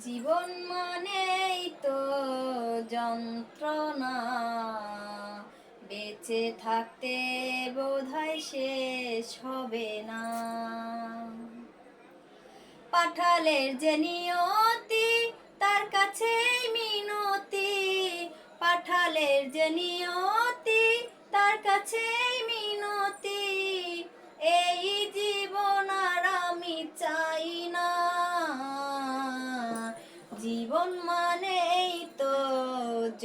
জীবন মানেই তো যন্ত্রণা। বেঁচে থাকতে বোধহয় শেষ হবে না। পাঠালের যে নিয়তি, তার কাছেই মিনতি। পাঠালের যে নিয়তি, তার কাছেই মিনতি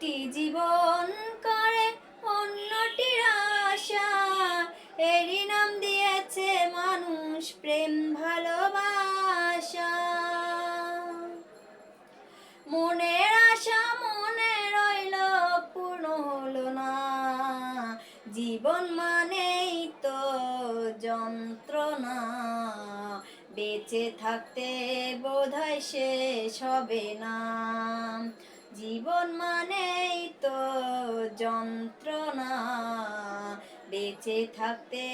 একটি জীবন করে, অন্যটির আশা। এরই নাম দিয়েছে মানুষ প্রেম, ভালোবাসা। মনের আশা মনে রইল, পূর্ণ হলো না। জীবন মানেই তো যন্ত্রণা। বেঁচে থাকতে বোধহয় শেষ হবে না। জীবন মানেই তো যন্ত্রণা। বেঁচে থাকতে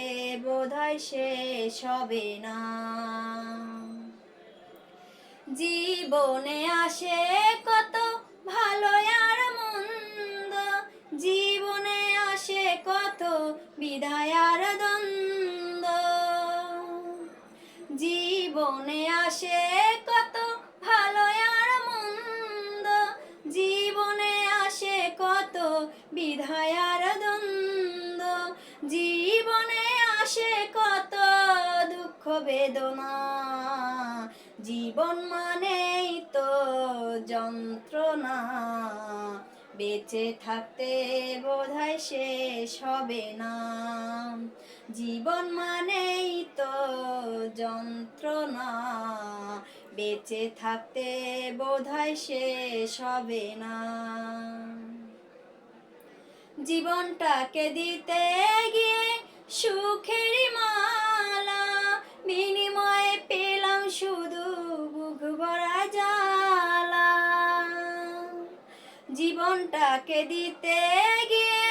বোধহয় শেষ হবে না। জীবনে আসে কত ভালো আর মন্দ। জীবনে আসে কত বিদায় আর দ্বন্দ্ব। জীবনে আসে আসে কত দুঃখ বেদনা। জীবন মানেই তো যন্ত্রণা। বেঁচে থাকতে বোধহয় শেষ হবে না। জীবন মানেই তো যন্ত্রণা। বেঁচে থাকতে বোধহয় শেষ হবে না। জীবনটাকে দিতে সুখের মালা, বিনিময়ে পেলাম শুধু বুক ভরা জ্বালা। জীবনটাকে দিতে গিয়ে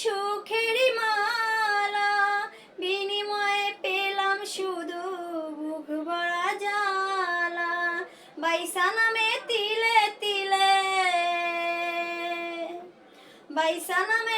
সুখের মালা, বিনিময়ে পেলাম শুধু বুক ভরা জ্বালা। বাইসা নামে তিলে তিলে, বাইসা নামে